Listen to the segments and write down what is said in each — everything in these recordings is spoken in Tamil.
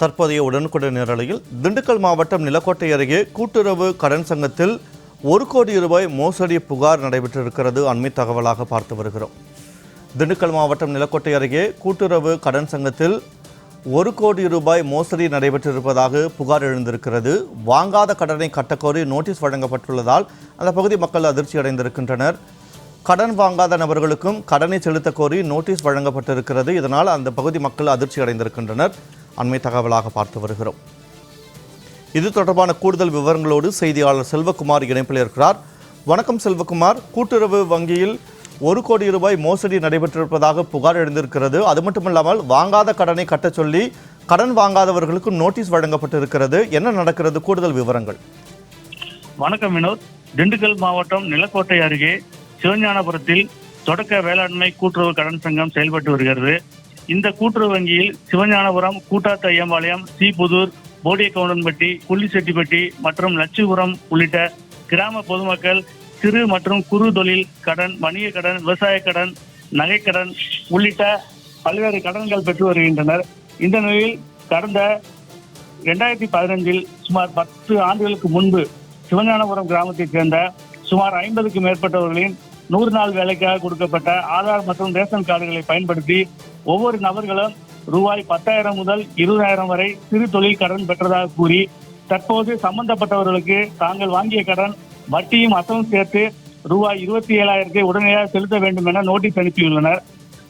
தற்போதைய உடனுக்குடன் நிரலையில் திண்டுக்கல் மாவட்டம் நிலக்கோட்டை அருகே கூட்டுறவு கடன் சங்கத்தில் ஒரு கோடி ரூபாய் மோசடி புகார் நடைபெற்றிருக்கிறது. அண்மை தகவலாக பார்த்து வருகிறோம். திண்டுக்கல் மாவட்டம் நிலக்கோட்டை அருகே கூட்டுறவு கடன் சங்கத்தில் ஒரு கோடி ரூபாய் மோசடி நடைபெற்றிருப்பதாக புகார் எழுந்திருக்கிறது. வாங்காத கடனை கட்டக்கோரி நோட்டீஸ் வழங்கப்பட்டுள்ளதால் அந்த பகுதி மக்கள் அதிர்ச்சி அடைந்திருக்கின்றனர். கடன் வாங்காத நபர்களுக்கும் கடனை செலுத்த கோரி நோட்டீஸ் வழங்கப்பட்டிருக்கிறது. இதனால் அந்த பகுதி மக்கள் அதிர்ச்சி அடைந்திருக்கின்றனர். அண்மை தகவலாக பார்த்து வருகிறோம். இது தொடர்பான கூடுதல் விவரங்களோடு செய்தியாளர் செல்வகுமார் இணைப்பில் இருக்கிறார். வணக்கம் செல்வகுமார். கூட்டுறவு வங்கியில் ஒரு கோடி ரூபாய் மோசடி நடைபெற்றிருப்பதாக புகார் எழுந்திருக்கிறது. அது மட்டுமல்லாமல் வாங்காத கடனை கட்டச் சொல்லி கடன் வாங்காதவர்களுக்கு நோட்டீஸ் வழங்கப்பட்டிருக்கிறது. என்ன நடக்கிறது? கூடுதல் விவரங்கள். வணக்கம் வினோத். திண்டுக்கல் மாவட்டம் நிலக்கோட்டை அருகே சிவஞானபுரத்தில் தொடக்க வேளாண்மை கூட்டுறவு கடன் சங்கம் செயல்பட்டு வருகிறது. இந்த கூட்டுறவு வங்கியில் சிவஞானபுரம் கூட்டாத்த ஐயம்பாளையம் சீபுதூர் போடியக்கவுண்டன்பட்டி குள்ளிசெட்டிப்பட்டி மற்றும் லட்சுபுரம் உள்ளிட்ட கிராம பொதுமக்கள் சிறு மற்றும் குறு தொழில் கடன் வணிக கடன் விவசாய கடன் நகைக்கடன் உள்ளிட்ட பல்வேறு கடன்கள் பெற்று வருகின்றனர். இந்த நிலையில் கடந்த இரண்டாயிரத்தி பதினஞ்சில் சுமார் பத்து ஆண்டுகளுக்கு முன்பு சிவஞானபுரம் கிராமத்தைச் சேர்ந்த சுமார் ஐம்பதுக்கும் மேற்பட்டவர்களின் நூறு நாள் வேலைக்காக கொடுக்கப்பட்ட ஆதார் மற்றும் ரேஷன் கார்டுகளை பயன்படுத்தி ஒவ்வொரு நபர்களும் ரூபாய் பத்தாயிரம் முதல் இருபதாயிரம் வரை சிறு தொழில் கடன் பெற்றதாக கூறி தற்போது சம்பந்தப்பட்டவர்களுக்கு தாங்கள் வாங்கிய கடன் வட்டியும் அசலும் சேர்த்து ரூபாய் இருபத்தி ஏழாயிரத்தை உடனடியாக செலுத்த வேண்டும் என நோட்டீஸ் அனுப்பியுள்ளனர்.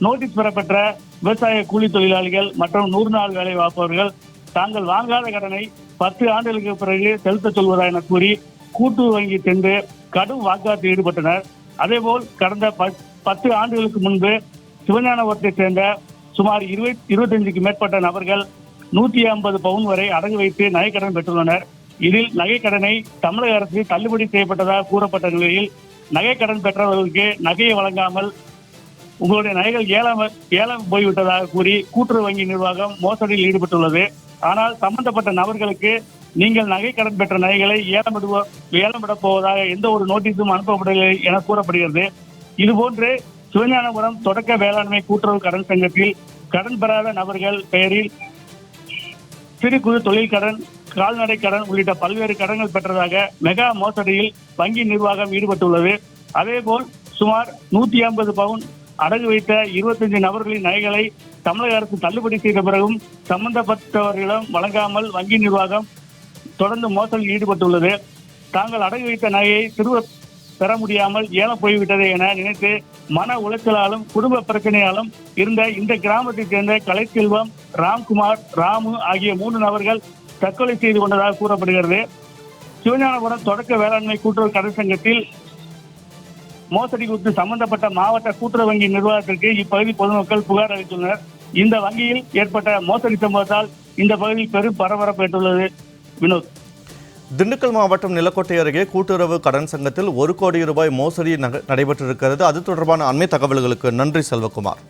நோட்டீஸ் பெறப்பட்ட விவசாய கூலி தொழிலாளிகள் மற்றும் நூறு நாள் வேலை பார்ப்பவர்கள் தாங்கள் வாங்காத கடனை பத்து ஆண்டுகளுக்கு பிறகு செலுத்த சொல்வதா என கூறி கூட்டு வங்கி சென்று கடும் வாக்குவாதத்தில் ஈடுபட்டனர். அதேபோல் கடந்த பத்- பத்து ஆண்டுகளுக்கு முன்பு சிவஞானபுரத்தை சேர்ந்த சுமார் இருபத்தி இருபத்தஞ்சுக்கு மேற்பட்ட நபர்கள் நூத்தி ஐம்பது பவுன் வரை அடகு வைத்து நகைக்கடன் பெற்றுள்ளனர். இதில் நகைக்கடனை தமிழக அரசு தள்ளுபடி செய்யப்பட்டதாக கூறப்பட்ட நிலையில் நகைக்கடன் பெற்றவர்களுக்கு நகையை வழங்காமல் உங்களுடைய நகைகள் ஏலம் ஏலம் போய்விட்டதாக கூறி கூட்டுறவு வங்கி நிர்வாகம் மோசடியில் ஈடுபட்டுள்ளது. ஆனால் சம்பந்தப்பட்ட நபர்களுக்கு நீங்கள் நகை கடன் பெற்ற நகைகளை ஏலமிடுவ ஏலமிடப் போவதாக எந்த ஒரு நோட்டீஸும் அனுப்பப்படவில்லை என கூறப்படுகிறது. இதுபோன்று சிவஞானபுரம் தொடக்க வேளாண்மை கூட்டுறவு கடன் சங்கத்தில் கடன் பெறாத நபர்கள் பெயரில் சிறு குறு தொழில் கடன் கால்நடை கடன் உள்ளிட்ட பல்வேறு கடன்கள் பெற்றதாக மெகா மோசடியில் வங்கி நிர்வாகம் ஈடுபட்டுள்ளது. அதேபோல் சுமார் நூத்தி ஐம்பது பவுன் அடகு வைத்த இருபத்தஞ்சு நபர்களின் நகைகளை தமிழக அரசு தள்ளுபடி செய்த பிறகும் சம்பந்தப்பட்டவர்களிடம் வழங்காமல் வங்கி நிர்வாகம் தொடர்ந்து மோசடியில் ஈடுபட்டுள்ளது. தாங்கள் அடகு வைத்த நகையை திரும்ப பெற முடியாமல் ஏல போய்விட்டது என நினைத்து மன உளைச்சலாலும் குடும்ப பிரச்சனையாலும் இருந்த இந்த கிராமத்தைச் சேர்ந்த கலைச்செல்வம் ராம்குமார் ராமு ஆகிய மூன்று நபர்கள் தற்கொலை செய்து கொண்டதாக கூறப்படுகிறது. சிவஞானபுரம் தொடக்க வேளாண்மை கூட்டுறவு கடை சங்கத்தில் மோசடி குறித்து சம்பந்தப்பட்ட மாவட்ட கூட்டுறவு வங்கி நிர்வாகத்திற்கு இப்பகுதி பொதுமக்கள் புகார் அளித்துள்ளனர். இந்த வங்கியில் ஏற்பட்ட மோசடி சம்பவத்தால் இந்த பகுதியில் பெரும் பரபரப்பு ஏற்றுள்ளது வினோத். திண்டுக்கல் மாவட்டம் நிலக்கோட்டை அருகே கூட்டுறவு கடன் சங்கத்தில் ஒரு கோடி ரூபாய் மோசடி நடைபெற்றிருக்கிறது. அது தொடர்பான அண்மை தகவல்களுக்கு நன்றி செல்வகுமார்.